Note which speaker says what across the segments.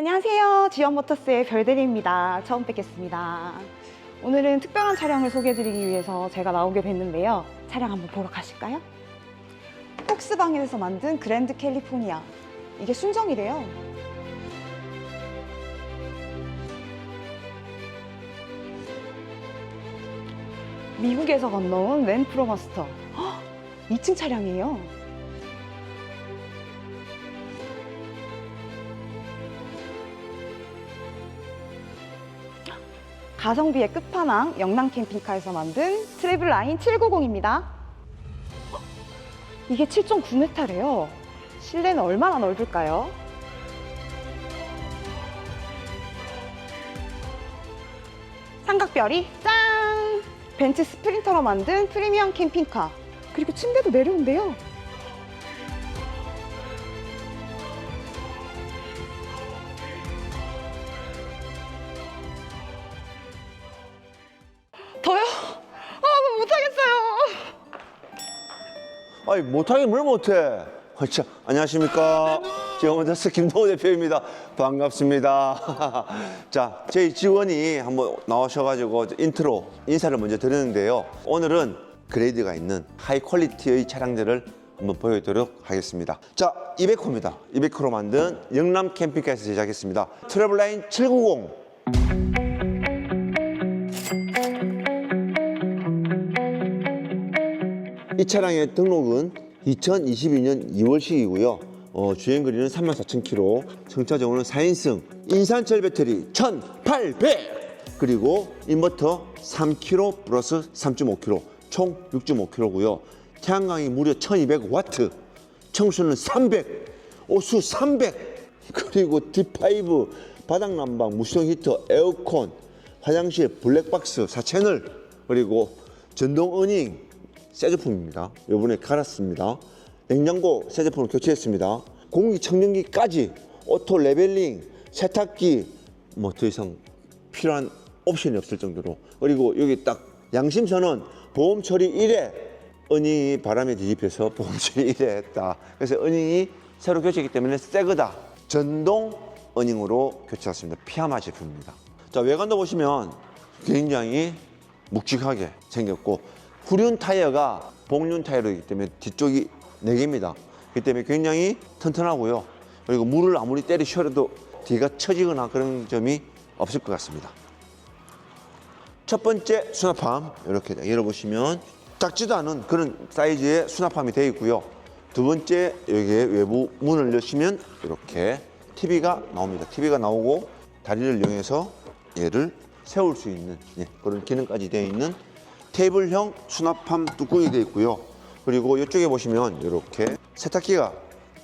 Speaker 1: 안녕하세요. 지연모터스의 별대리입니다. 처음 뵙겠습니다. 오늘은 특별한 차량을 소개해드리기 위해서 제가 나오게 됐는데요. 차량 한번 보러 가실까요? 폭스방에서 만든 그랜드 캘리포니아. 이게 순정이래요. 미국에서 건너온 랜프로마스터. 헉, 2층 차량이에요. 가성비의 끝판왕 영남 캠핑카에서 만든 트래블 라인 790입니다. 이게 7.9m래요. 실내는 얼마나 넓을까요? 삼각별이 짠! 벤츠 스프린터로 만든 프리미엄 캠핑카. 그리고 침대도 내려온대요.
Speaker 2: 아니 못하긴 뭘 못해. 아, 참, 안녕하십니까. 먼저 김동호 대표입니다. 반갑습니다. 자, 저희 직원이 한번 나오셔가지고 인트로 인사를 먼저 드리는데요. 오늘은 그레이드가 있는 하이 퀄리티의 차량들을 한번 보여드리도록 하겠습니다. 자, 200호입니다. 200호로 만든 영남 캠핑카에서 제작했습니다. 트래블라인 790. 이 차량의 등록은 2022년 2월식이고요. 어, 주행 거리는 34,000km, 정차 정원은 4인승, 인산철 배터리 1,800! 그리고 인버터 3kg 플러스 3.5kg, 총 6.5kg고요. 태양광이 무려 1,200W, 청수는 300, 오수 300, 그리고 D5 바닥 난방, 무시동 히터, 에어컨, 화장실 블랙박스 4채널, 그리고 전동 어닝, 새 제품입니다. 이번에 갈았습니다. 냉장고 새 제품을 교체했습니다. 공기청정기까지 오토 레벨링, 세탁기 뭐 더 이상 필요한 옵션이 없을 정도로 그리고 여기 딱 양심 선언 보험 처리 1회 어닝이 바람에 뒤집혀서 보험 처리 1회 했다. 그래서 어닝이 새로 교체했기 때문에 새 거다. 전동 어닝으로 교체했습니다. 피아마 제품입니다. 자 외관도 보시면 굉장히 묵직하게 생겼고 후륜 타이어가 복륜 타이어이기 때문에 뒤쪽이 4개입니다. 그렇기 때문에 굉장히 튼튼하고요. 그리고 물을 아무리 때리 쉬어도 뒤가 처지거나 그런 점이 없을 것 같습니다. 첫 번째 수납함 이렇게 열어보시면 작지도 않은 그런 사이즈의 수납함이 되어 있고요. 두 번째 여기에 외부 문을 여시면 이렇게 TV가 나옵니다. TV가 나오고 다리를 이용해서 얘를 세울 수 있는 예, 그런 기능까지 되어 있는 테이블형 수납함 뚜껑이 되어 있고요. 그리고 이쪽에 보시면 이렇게 세탁기가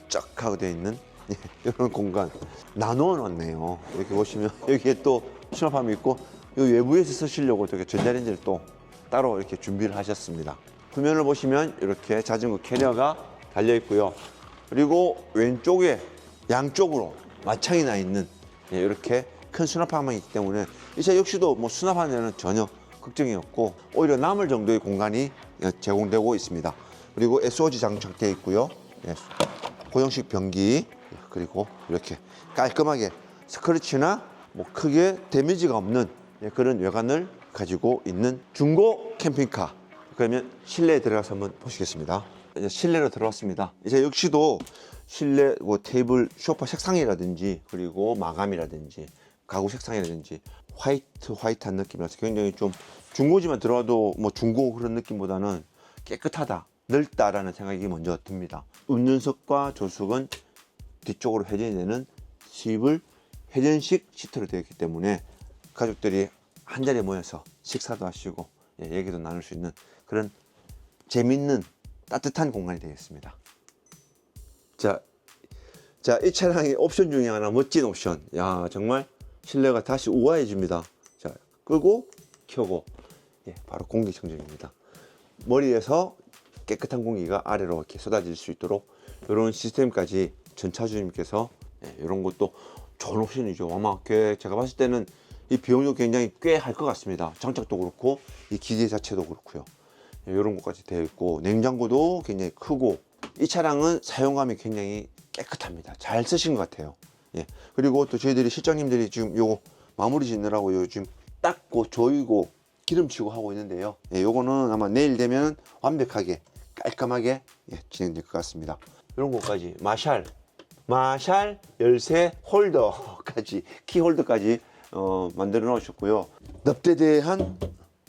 Speaker 2: 쫙 하고 되어 있는 예, 이런 공간 나누어 놨네요. 이렇게 보시면 여기에 또 수납함이 있고 이 외부에서 쓰시려고 되게 전자레인지를 또 따로 이렇게 준비를 하셨습니다. 후면을 보시면 이렇게 자전거 캐리어가 달려 있고요. 그리고 왼쪽에 양쪽으로 마창이 나 있는 예, 이렇게 큰 수납함이 있기 때문에 이 차 역시도 뭐 수납하는 데는 전혀 걱정이 없고 오히려 남을 정도의 공간이 예, 제공되고 있습니다. 그리고 SOG 장착되어 있고요. 예, 고정식 변기 그리고 이렇게 깔끔하게 스크래치나 뭐 크게 데미지가 없는 예, 그런 외관을 가지고 있는 중고 캠핑카. 그러면 실내에 들어가서 한번 보시겠습니다. 이제 실내로 들어왔습니다. 이제 역시도 실내 뭐 테이블, 소파 색상이라든지 그리고 마감이라든지 가구 색상이라든지 화이트 화이트한 느낌이라서 굉장히 좀 중고지만 들어와도 뭐 중고 그런 느낌보다는 깨끗하다, 넓다라는 생각이 먼저 듭니다. 운전석과 조수석은 뒤쪽으로 회전이 되는 수입을 회전식 시트로 되어 있기 때문에 가족들이 한 자리에 모여서 식사도 하시고 예, 얘기도 나눌 수 있는 그런 재밌는 따뜻한 공간이 되겠습니다. 자, 자, 이 차량의 옵션 중에 하나 멋진 옵션. 야, 정말 실내가 다시 우아해집니다. 자, 끄고 켜고 예, 바로 공기청정입니다. 머리에서 깨끗한 공기가 아래로 이렇게 쏟아질 수 있도록 이런 시스템까지 전 차주님께서 예, 이런 것도 좋은 옵션이죠. 아마 꽤 제가 봤을 때는 이 비용도 굉장히 꽤 할 것 같습니다. 장착도 그렇고 이 기계 자체도 그렇고요. 예, 이런 것까지 되어 있고 냉장고도 굉장히 크고 이 차량은 사용감이 굉장히 깨끗합니다. 잘 쓰신 것 같아요. 예. 그리고 또 저희들이 실장님들이 지금 요거 마무리 짓느라고 요즘 닦고 조이고 기름치고 하고 있는데요. 예, 요거는 아마 내일 되면 완벽하게 깔끔하게 예, 진행될 것 같습니다. 이런 것까지 마샬, 마샬 열쇠 홀더까지 키 홀더까지 어, 만들어 놓으셨고요. 납대에 대한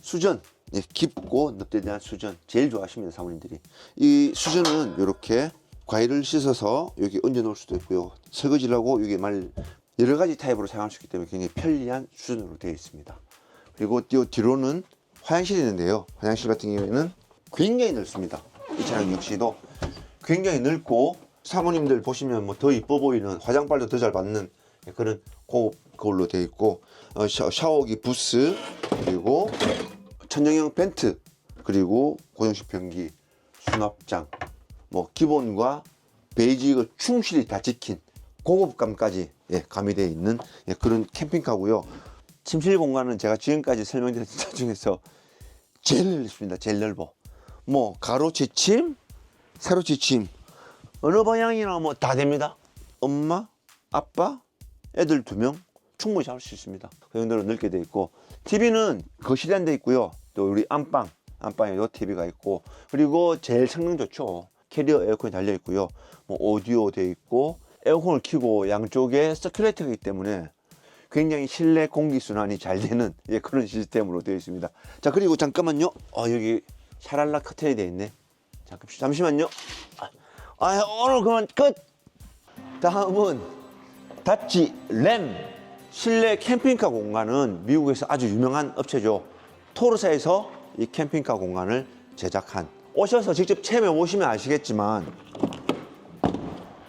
Speaker 2: 수전, 예, 깊고 납대에 대한 수전 제일 좋아하십니다 사모님들이. 이 수전은 이렇게 과일을 씻어서 여기 얹어 놓을 수도 있고요. 설거지를 하고 여기 말 여러 가지 타입으로 사용할 수 있기 때문에 굉장히 편리한 수준으로 되어 있습니다. 그리고 이 뒤로는 화장실이 있는데요. 화장실 같은 경우에는 굉장히 넓습니다. 이 차량 역시도 굉장히 넓고 사모님들 보시면 뭐 더 이뻐 보이는 화장빨도 더 잘 받는 그런 고급 거울로 되어 있고 어, 샤- 샤워기 부스 그리고 천정형 벤트 그리고 고정식 변기 수납장 뭐 기본과 베이직을 충실히 다 지킨 고급감까지 예, 가미되어 있는 예, 그런 캠핑카고요. 침실 공간은 제가 지금까지 설명드렸던 차 중에서 제일 넓습니다. 제일 넓어. 뭐 가로 지침, 세로 지침 어느 방향이나 뭐 다 됩니다. 엄마, 아빠, 애들 두 명 충분히 잡을 수 있습니다. 그 정도로 넓게 돼 있고 TV는 거실에 안 돼 있고요. 또 우리 안방, 안방에도 TV가 있고 그리고 제일 성능 좋죠. 캐리어 에어컨이 달려 있고요. 뭐 오디오 돼 있고 에어컨을 켜고 양쪽에 서큘레이터이기 때문에 굉장히 실내 공기 순환이 잘 되는 예, 그런 시스템으로 되어 있습니다. 자 그리고 잠깐만요. 어, 여기 샤랄라 커튼이 되어 있네. 잠깐 잠시만요. 아, 아 오늘 그만 끝. 다음은 다치 램 실내 캠핑카 공간은 미국에서 아주 유명한 업체죠. 토르사에서 이 캠핑카 공간을 제작한 오셔서 직접 체험해 보시면 아시겠지만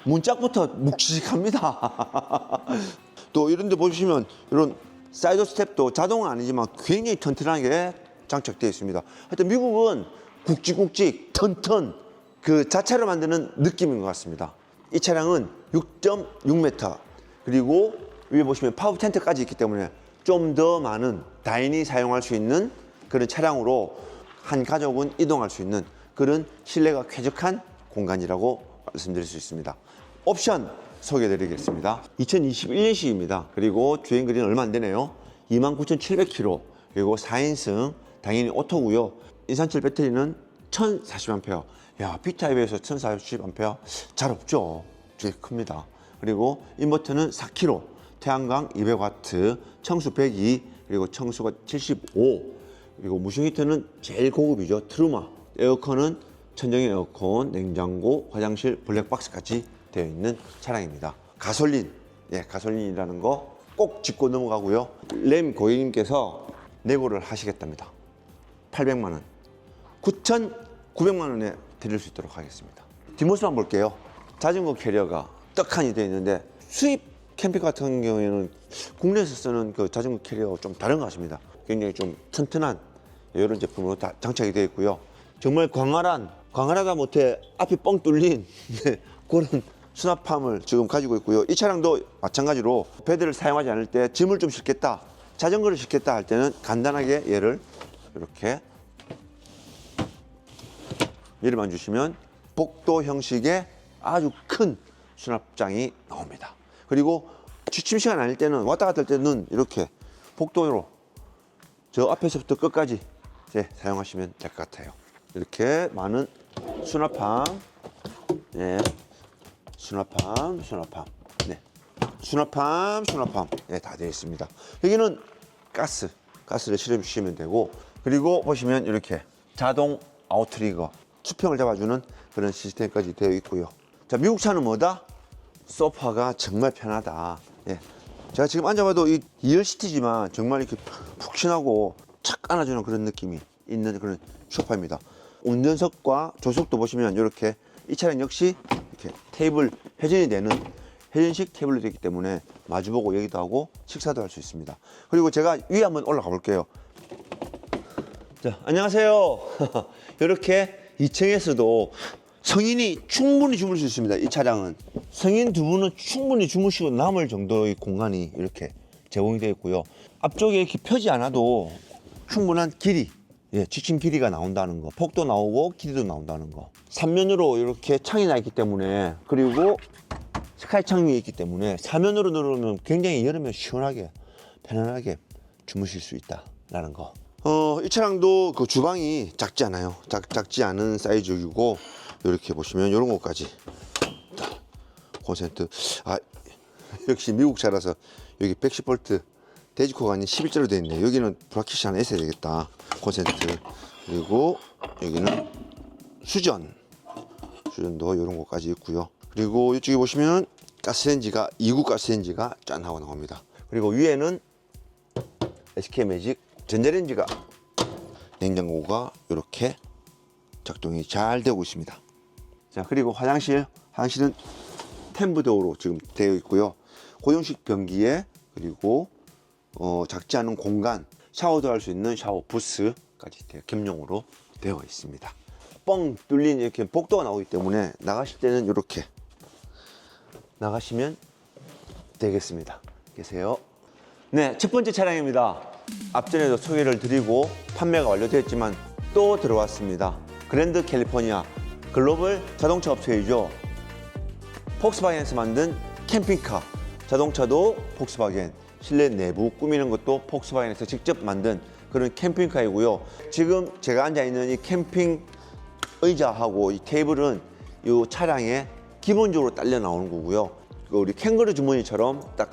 Speaker 2: 문짝부터 묵직합니다. 또 이런 데 보시면 이런 사이드 스텝도 자동은 아니지만 굉장히 튼튼하게 장착되어 있습니다. 하여튼 미국은 굵직굵직 튼튼 그 자체를 만드는 느낌인 것 같습니다. 이 차량은 6.6m 그리고 위에 보시면 파워 텐트까지 있기 때문에 좀 더 많은 다인이 사용할 수 있는 그런 차량으로 한 가족은 이동할 수 있는 그런 실내가 쾌적한 공간이라고 말씀드릴 수 있습니다. 옵션 소개해드리겠습니다. 2021년식입니다. 그리고 주행 거리는 얼마 안 되네요. 29,700km 그리고 4인승 당연히 오토고요. 인산철 배터리는 1,040A. 야 B타입에서 1,040A 잘 없죠. 되게 큽니다. 그리고 인버터는 4kg, 태양광 200W, 청수 102, 그리고 청수가 75. 그리고 무중 히터는 제일 고급이죠. 트루마. 에어컨은 천정형 에어컨, 냉장고, 화장실, 블랙박스까지 되어 있는 차량입니다. 가솔린, 예, 가솔린이라는 거 꼭 짚고 넘어가고요. 램 고객님께서 내고를 하시겠답니다. 800만 원, 9,900만 원에 드릴 수 있도록 하겠습니다. 뒷모습 한번 볼게요. 자전거 캐리어가 떡하니 되어 있는데 수입 캠핑 같은 경우에는 국내에서 쓰는 그 자전거 캐리어가 좀 다른 것 같습니다. 굉장히 좀 튼튼한 이런 제품으로 다 장착이 되어 있고요. 정말 광활한, 광활하다 못해 앞이 뻥 뚫린 네, 그런 수납함을 지금 가지고 있고요. 이 차량도 마찬가지로 배드를 사용하지 않을 때 짐을 좀 싣겠다, 자전거를 싣겠다 할 때는 간단하게 얘를 이렇게 얘를만 주시면 복도 형식의 아주 큰 수납장이 나옵니다. 그리고 취침 시간 아닐 때는 왔다 갔다 할 때는 이렇게 복도로 저 앞에서부터 끝까지 이제 사용하시면 될 것 같아요. 이렇게 많은 수납함, 네, 수납함, 수납함, 네, 수납함, 수납함, 네, 다 되어 있습니다. 여기는 가스, 가스를 실어 주시면 되고, 그리고 보시면 이렇게 자동 아웃트리거, 수평을 잡아주는 그런 시스템까지 되어 있고요. 자, 미국 차는 뭐다? 소파가 정말 편하다. 예. 제가 지금 앉아봐도 이 2열 시트지만 정말 이렇게 푹신하고 착 안아주는 그런 느낌이 있는 그런 소파입니다. 운전석과 조석도 보시면 이렇게 이 차량 역시 이렇게 테이블 회전이 되는 회전식 테이블로 되기 때문에 마주보고 얘기도 하고 식사도 할 수 있습니다. 그리고 제가 위에 한번 올라가 볼게요. 자, 안녕하세요. 이렇게 2층에서도 성인이 충분히 주무실 수 있습니다. 이 차량은 성인 두 분은 충분히 주무시고 남을 정도의 공간이 이렇게 제공이 되어 있고요. 앞쪽에 이렇게 펴지 않아도 충분한 길이, 예, 지침 길이가 나온다는 거, 폭도 나오고 길이도 나온다는 거. 삼면으로 이렇게 창이 나 있기 때문에 그리고 스카이 창이 있기 때문에 사면으로 누르면 굉장히 여름에 시원하게 편안하게 주무실 수 있다라는 거. 어, 이 차량도 그 주방이 작지 않아요. 작, 작지 않은 사이즈이고 이렇게 보시면 이런 것까지 콘센트. 아 역시 미국 차라서 여기 110V 돼지코가 아닌 11자로 되어 있네. 여기는 브라켓이 하나 있어야 되겠다. 콘센트. 그리고 여기는 수전. 수전도 이런 것까지 있고요. 그리고 이쪽에 보시면 가스레인지가 2구 가스레인지가 짠 하고 나옵니다. 그리고 위에는 SK 매직 전자레인지가 냉장고가 이렇게 작동이 잘 되고 있습니다. 자 그리고 화장실 화장실은 템브도어로 지금 되어 있고요. 고정식 변기에 그리고 어, 작지 않은 공간 샤워도 할 수 있는 샤워 부스까지 되- 겸용으로 되어 있습니다. 뻥 뚫린 이렇게 복도가 나오기 때문에 나가실 때는 이렇게 나가시면 되겠습니다. 계세요. 네, 첫 번째 차량입니다. 앞전에도 소개를 드리고 판매가 완료되었지만 또 들어왔습니다. 그랜드 캘리포니아 글로벌 자동차 업체이죠. 폭스바겐에서 만든 캠핑카. 자동차도 폭스바겐. 실내 내부 꾸미는 것도 폭스바겐에서 직접 만든 그런 캠핑카이고요. 지금 제가 앉아 있는 이 캠핑 의자하고 이 테이블은 이 차량에 기본적으로 딸려 나오는 거고요. 그 우리 캥거루 주머니처럼 딱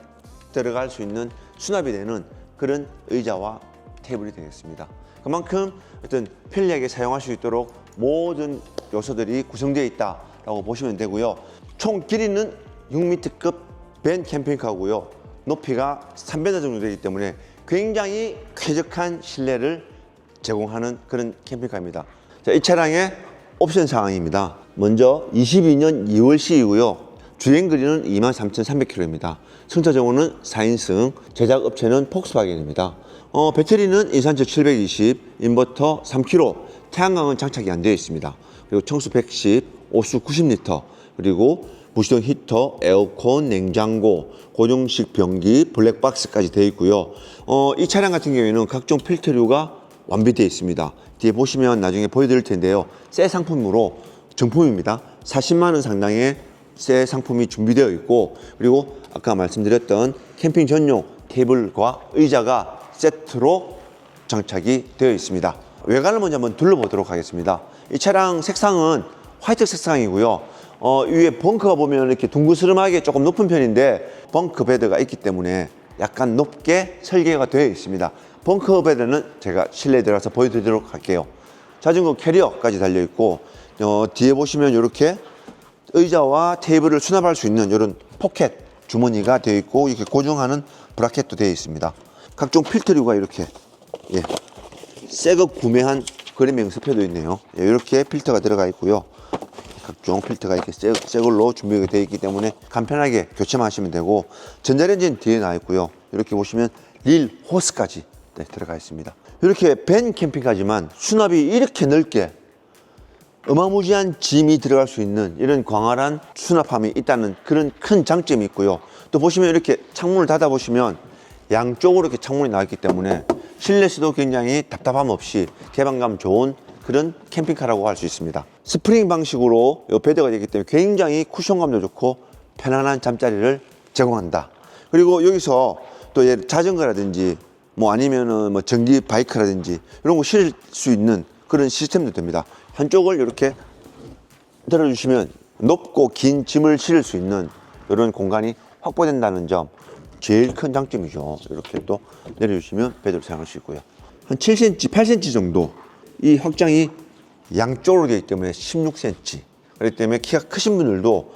Speaker 2: 들어갈 수 있는 수납이 되는 그런 의자와 테이블이 되겠습니다. 그만큼 어떤 편리하게 사용할 수 있도록 모든 요소들이 구성되어 있다라고 보시면 되고요. 총 길이는 6m급 벤 캠핑카고요. 높이가 3m 정도 되기 때문에 굉장히 쾌적한 실내를 제공하는 그런 캠핑카입니다. 자, 이 차량의 옵션 사항입니다. 먼저 22년 2월 시이고요. 주행 거리는 23,300km입니다. 승차 정원은 4인승, 제작 업체는 폭스바겐입니다. 어, 배터리는 인산철 720, 인버터 3kg, 태양광은 장착이 안 되어 있습니다. 그리고 청수 110, 오수 90리터, 그리고 무시동 히터, 에어컨, 냉장고, 고정식 변기, 블랙박스까지 되어 있고요. 어, 이 차량 같은 경우에는 각종 필터류가 완비되어 있습니다. 뒤에 보시면 나중에 보여드릴 텐데요. 새 상품으로 정품입니다. 40만 원 상당의 새 상품이 준비되어 있고 그리고 아까 말씀드렸던 캠핑 전용 테이블과 의자가 세트로 장착이 되어 있습니다. 외관을 먼저 한번 둘러보도록 하겠습니다. 이 차량 색상은 화이트 색상이고요. 어, 위에 벙커가 보면 이렇게 둥그스름하게 조금 높은 편인데 벙커 베드가 있기 때문에 약간 높게 설계가 되어 있습니다. 벙커 베드는 제가 실내에 들어가서 보여드리도록 할게요. 자전거 캐리어까지 달려 있고 어, 뒤에 보시면 이렇게 의자와 테이블을 수납할 수 있는 이런 포켓 주머니가 되어 있고 이렇게 고정하는 브라켓도 되어 있습니다. 각종 필터류가 이렇게 예, 새거 구매한 그림 명세표도 있네요. 예, 이렇게 필터가 들어가 있고요. 각종 필터가 이렇게 새, 새 걸로 준비가 되어 있기 때문에 간편하게 교체만 하시면 되고 전자레인지는 뒤에 나 있고요. 이렇게 보시면 릴 호스까지 네, 들어가 있습니다. 이렇게 벤 캠핑카지만 수납이 이렇게 넓게 어마무지한 짐이 들어갈 수 있는 이런 광활한 수납함이 있다는 그런 큰 장점이 있고요. 또 보시면 이렇게 창문을 닫아 보시면 양쪽으로 이렇게 창문이 나왔기 때문에 실내에서도 굉장히 답답함 없이 개방감 좋은 그런 캠핑카라고 할 수 있습니다. 스프링 방식으로 이 베드가 되기 때문에 굉장히 쿠션감도 좋고 편안한 잠자리를 제공한다. 그리고 여기서 또얘 자전거라든지 뭐 아니면은 뭐 전기 바이크라든지 이런 거 실을 수 있는 그런 시스템도 됩니다. 한쪽을 이렇게 들어주시면 높고 긴 짐을 실을 수 있는 이런 공간이 확보된다는 점 제일 큰 장점이죠. 이렇게 또 내려주시면 베드를 사용할 수 있고요. 한 7cm, 8cm 정도 이 확장이 양쪽으로 되기 때문에 16cm. 그렇기 때문에 키가 크신 분들도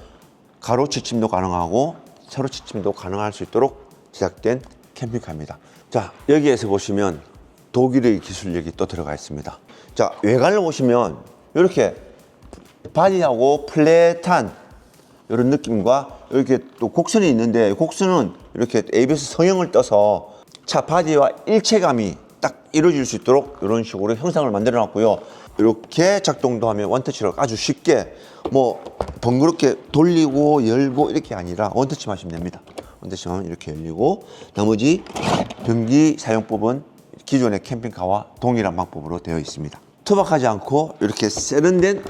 Speaker 2: 가로 취침도 가능하고 세로 취침도 가능할 수 있도록 제작된 캠핑카입니다. 자, 여기에서 보시면 독일의 기술력이 또 들어가 있습니다. 자, 외관을 보시면 이렇게 바디하고 플랫한 이런 느낌과 이렇게 또 곡선이 있는데 곡선은 이렇게 ABS 성형을 떠서 차 바디와 일체감이 딱 이루어질 수 있도록 이런 식으로 형상을 만들어 놨고요. 이렇게 작동도 하면 원터치로 아주 쉽게 뭐 번거롭게 돌리고 열고 이렇게 아니라 원터치만 하시면 됩니다. 원터치만 이렇게 열리고 나머지 변기 사용법은 기존의 캠핑카와 동일한 방법으로 되어 있습니다. 투박하지 않고 이렇게 세련된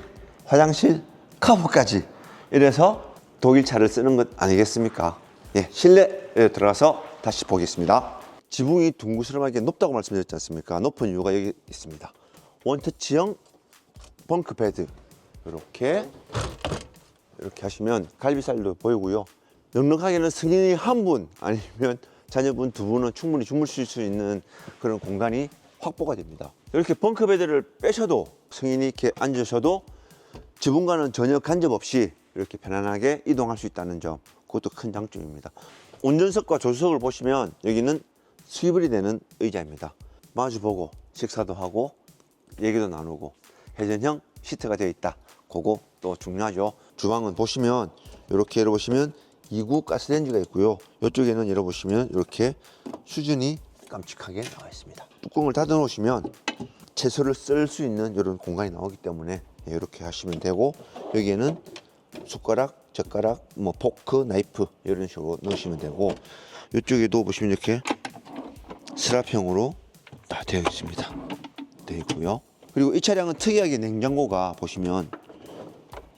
Speaker 2: 화장실 커버까지 이래서 독일 차를 쓰는 것 아니겠습니까? 예, 실내에 들어가서 다시 보겠습니다. 지붕이 둥그스름하게 높다고 말씀드렸지 않습니까? 높은 이유가 여기 있습니다. 원터치형 벙크 베드 이렇게 이렇게 하시면 갈비살도 보이고요. 넉넉하게는 승인이 한 분 아니면 자녀분 두 분은 충분히 주무실 수 있는 그런 공간이 확보가 됩니다. 이렇게 벙크 베드를 빼셔도 승인이 이렇게 앉으셔도 지붕과는 전혀 간접 없이 이렇게 편안하게 이동할 수 있다는 점 그것도 큰 장점입니다. 운전석과 조수석을 보시면 여기는 수입이 되는 의자입니다. 마주보고 식사도 하고 얘기도 나누고 회전형 시트가 되어 있다. 그거 또 중요하죠. 주방은 보시면 이렇게 열어보시면 2구 가스레인지가 있고요. 이쪽에는 열어보시면 이렇게 수준이 깜찍하게 나와 있습니다. 뚜껑을 닫아 놓으시면 채소를 쓸 수 있는 이런 공간이 나오기 때문에 이렇게 하시면 되고 여기에는 숟가락, 젓가락, 뭐 포크, 나이프 이런 식으로 넣으시면 되고 이쪽에도 보시면 이렇게 스랍형으로 다 되어 있습니다. 되어 있고요. 그리고 이 차량은 특이하게 냉장고가 보시면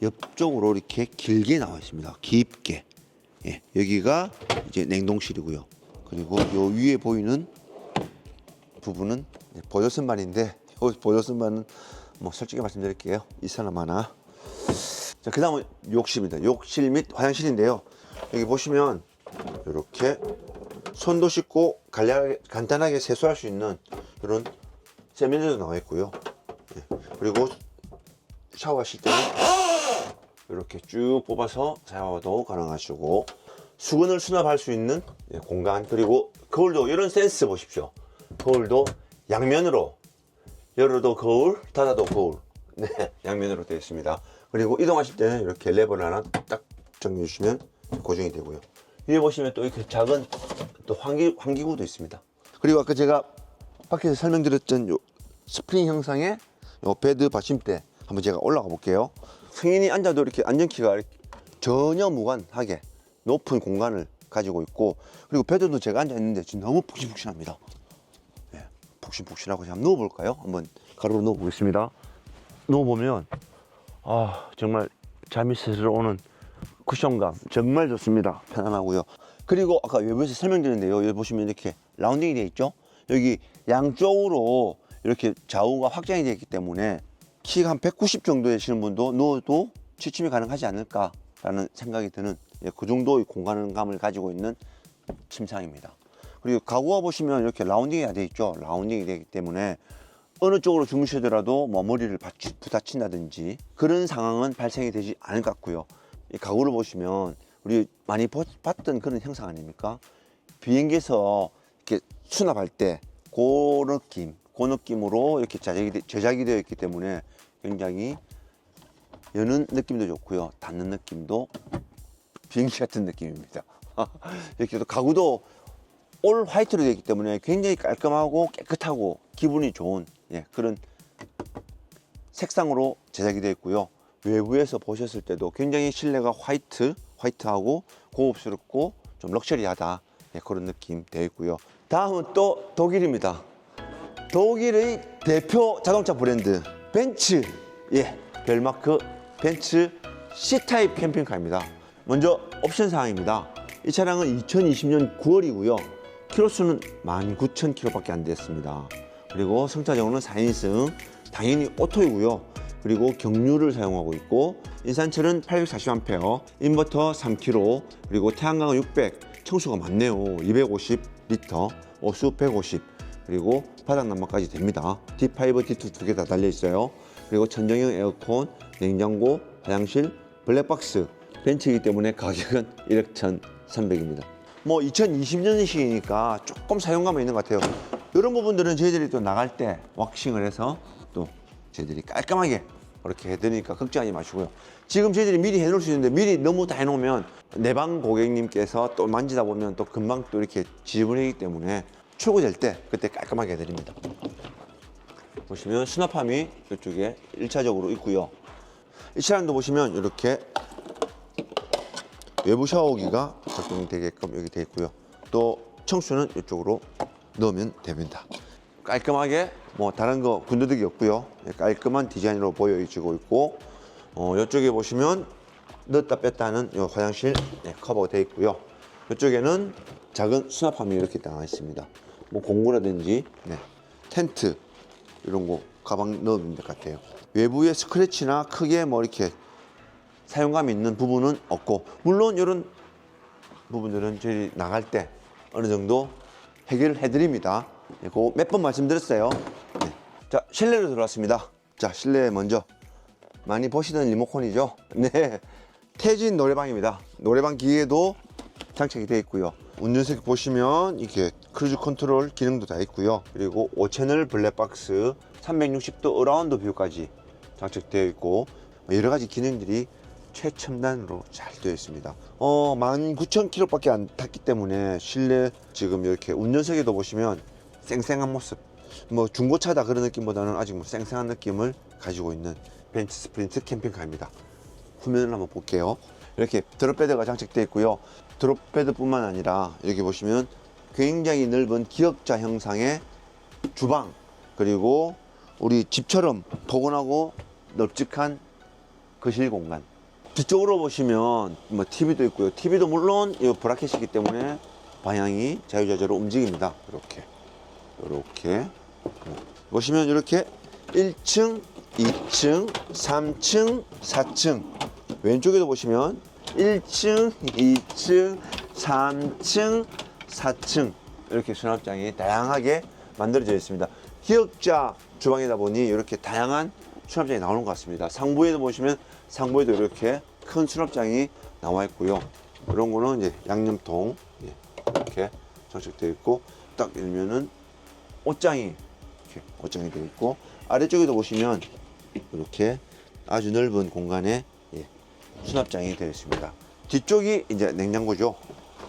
Speaker 2: 옆쪽으로 이렇게 길게 나와 있습니다. 깊게. 예, 여기가 이제 냉동실이고요. 그리고 요 위에 보이는 부분은 이제 보조 선반인데 이 보조 선반은 뭐 솔직히 말씀드릴게요. 이 사람 하나. 자, 그 다음은 욕실입니다. 욕실 및 화장실인데요. 여기 보시면 이렇게 손도 씻고 간단하게 세수할 수 있는 이런 세면대도 나와 있고요. 예, 그리고 샤워하실 때는 이렇게 쭉 뽑아서 샤워도 가능하시고 수건을 수납할 수 있는 예, 공간 그리고 거울도 이런 센스 보십시오. 거울도 양면으로 열어도 거울, 닫아도 거울. 네, 양면으로 되어 있습니다. 그리고 이동하실 때는 이렇게 레버를 하나 딱 정해 주시면 고정이 되고요. 위에 보시면 또 이렇게 작은 또 환기, 환기구도 있습니다. 그리고 아까 제가 밖에서 설명드렸던 요 스프링 형상의 요 베드 받침대 한번 제가 올라가 볼게요. 승인이 앉아도 이렇게 안전키가 이렇게 전혀 무관하게 높은 공간을 가지고 있고 그리고 베드도 제가 앉아 있는데 지금 너무 푹신푹신합니다. 네, 푹신푹신하고 한번 누워볼까요? 한번 가로로 누워보겠습니다. 누워보면 아 정말 잠이 스르르 오는 쿠션감 정말 좋습니다. 편안하고요. 그리고 아까 외부에서 설명드렸는데요. 여기 보시면 이렇게 라운딩이 되어 있죠. 여기 양쪽으로 이렇게 좌우가 확장이 되어 있기 때문에 키가 한 190 정도 되시는 분도 누워도 취침이 가능하지 않을까 라는 생각이 드는 예, 그 정도의 공간감을 가지고 있는 침상입니다. 그리고 가구가 보시면 이렇게 라운딩이 되어 있죠. 라운딩이 되기 때문에 어느 쪽으로 주무시더라도 뭐 머리를 부딪힌다든지 그런 상황은 발생이 되지 않을 것 같고요. 이 가구를 보시면 우리 많이 보- 봤던 그런 형상 아닙니까? 비행기에서 이렇게 수납할 때 그 느낌, 그 느낌으로 이렇게 제작이, 되- 제작이 되어 있기 때문에 굉장히 여는 느낌도 좋고요. 닫는 느낌도 비행기 같은 느낌입니다. 이렇게 또 가구도 올 화이트로 되어 있기 때문에 굉장히 깔끔하고 깨끗하고 기분이 좋은 예, 그런 색상으로 제작이 되어 있고요. 외부에서 보셨을 때도 굉장히 실내가 화이트, 화이트하고 고급스럽고 좀 럭셔리하다 예, 그런 느낌 되어 있고요. 다음은 또 독일입니다. 독일의 대표 자동차 브랜드 벤츠 예 벨마크 벤츠 C타입 캠핑카입니다. 먼저 옵션 사항입니다. 이 차량은 2020년 9월이고요. 키로수는 19,000km밖에 안 됐습니다. 그리고 성차적으로는 4인승 당연히 오토이고요. 그리고 경유를 사용하고 있고 인산철은 840A, 인버터 3kg, 그리고 태양광은 600, 청수가 많네요. 250리터, 오수 150, 그리고 바닥 난방까지 됩니다. D5, D2 두 개 다 달려 있어요. 그리고 천정형 에어컨, 냉장고, 화장실, 블랙박스, 벤츠이기 때문에 가격은 1억 1,300입니다. 뭐 2020년식이니까 조금 사용감은 있는 것 같아요. 이런 부분들은 저희들이 또 나갈 때 왁싱을 해서 또 저희들이 깔끔하게 그렇게 해드리니까 걱정하지 마시고요. 지금 저희들이 미리 해놓을 수 있는데 미리 너무 다 해놓으면 내방 고객님께서 또 만지다 보면 또 금방 또 이렇게 지저분하기 때문에 출고될 때 그때 깔끔하게 해드립니다. 보시면 수납함이 이쪽에 일차적으로 있고요. 이 차량도 보시면 이렇게 외부 샤워기가 작동되게끔 여기 되어 있고요. 또 청수는 이쪽으로 넣으면 됩니다. 깔끔하게 뭐 다른 거 군더더기 없고요. 예, 깔끔한 디자인으로 보여지고 있고 어, 이쪽에 보시면 넣었다 뺐다 하는 요 화장실 네, 커버가 되어 있고요. 이쪽에는 작은 수납함이 이렇게 나와 있습니다. 뭐 공구라든지 네, 텐트 이런 거 가방 넣으면 될 것 같아요. 외부에 스크래치나 크게 뭐 이렇게 사용감 있는 부분은 없고 물론 이런 부분들은 저희 나갈 때 어느 정도 해결을 해드립니다. 네, 그거 몇번 말씀드렸어요. 네. 자 실내로 들어왔습니다. 자 실내 먼저 많이 보시던 리모컨이죠. 네, 태진 노래방입니다. 노래방 기계도 장착이 되어 있고요. 운전석 보시면 이렇게 크루즈 컨트롤 기능도 다 있고요. 그리고 5채널 블랙박스 360도 어라운드 뷰까지 장착되어 있고 여러 가지 기능들이 최첨단으로 잘 되어 있습니다. 어, 19,000km밖에 안 탔기 때문에 실내 지금 이렇게 운전석에도 보시면 쌩쌩한 모습. 뭐 중고차다 그런 느낌보다는 아직 뭐 쌩쌩한 느낌을 가지고 있는 벤츠 스프린트 캠핑카입니다. 후면을 한번 볼게요. 이렇게 드롭베드가 장착되어 있고요. 드롭베드뿐만 아니라 여기 보시면 굉장히 넓은 기역자 형상의 주방 그리고 우리 집처럼 포근하고 넓직한 거실 공간. 뒤쪽으로 보시면 뭐 TV도 있고요. TV도 물론 이 브라켓이기 때문에 방향이 자유자재로 움직입니다. 이렇게 이렇게 보시면 이렇게 1층, 2층, 3층, 4층 왼쪽에도 보시면 1층, 2층, 3층, 4층 이렇게 수납장이 다양하게 만들어져 있습니다. 기역자 주방이다 보니 이렇게 다양한 수납장이 나오는 것 같습니다. 상부에도 보시면 상부에도 이렇게 큰 수납장이 나와 있고요. 이런 거는 이제 양념통 예, 이렇게 장착되어 있고 딱 열면은 옷장이 이렇게 옷장이 되어 있고 아래쪽에도 보시면 이렇게 아주 넓은 공간에 예, 수납장이 되어 있습니다. 뒤쪽이 이제 냉장고죠.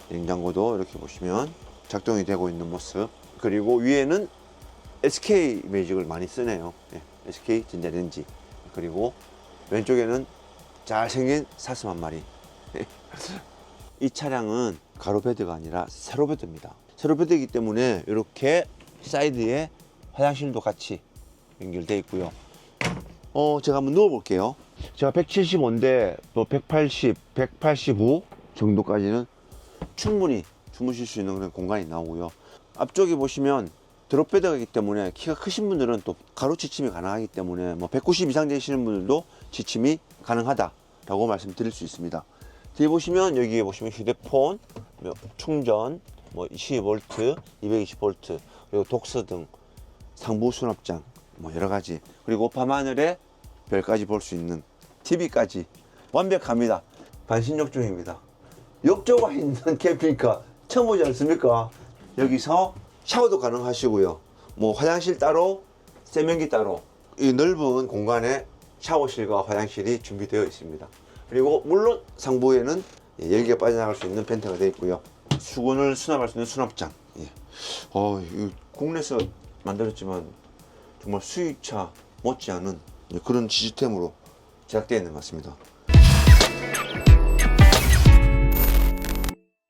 Speaker 2: 냉장고도 이렇게 보시면 작동이 되고 있는 모습. 그리고 위에는 SK 매직을 많이 쓰네요. 예, SK 전자레인지. 그리고 왼쪽에는 잘생긴 사슴 한 마리. 이 차량은 가로 베드가 아니라 세로 베드입니다. 세로 베드이기 때문에 이렇게 사이드에 화장실도 같이 연결되어 있고요. 어, 제가 한번 누워 볼게요. 제가 175인데 또 180, 185 정도까지는 충분히 주무실 수 있는 그런 공간이 나오고요. 앞쪽에 보시면 드롭베드가 있기 때문에 키가 크신 분들은 또 가로 지침이 가능하기 때문에 뭐 190 이상 되시는 분들도 지침이 가능하다 라고 말씀드릴 수 있습니다. 뒤에 보시면 여기에 보시면 휴대폰, 뭐 충전, 뭐 12V, 220V, 그리고 독서 등 상부 수납장, 뭐 여러 가지 그리고 밤하늘에 별까지 볼 수 있는 TV까지 완벽합니다. 반신욕 중입니다. 욕조가 있는 캠핑카 처음 보지 않습니까? 여기서 샤워도 가능하시고요. 뭐 화장실 따로, 세면기 따로 이 넓은 공간에 샤워실과 화장실이 준비되어 있습니다. 그리고 물론 상부에는 예, 열기가 빠져나갈 수 있는 벤트가 되어 있고요. 수건을 수납할 수 있는 수납장. 예. 어, 이 국내에서 만들었지만 정말 수입차 못지않은 그런 시스템으로 제작되어 있는 것 같습니다.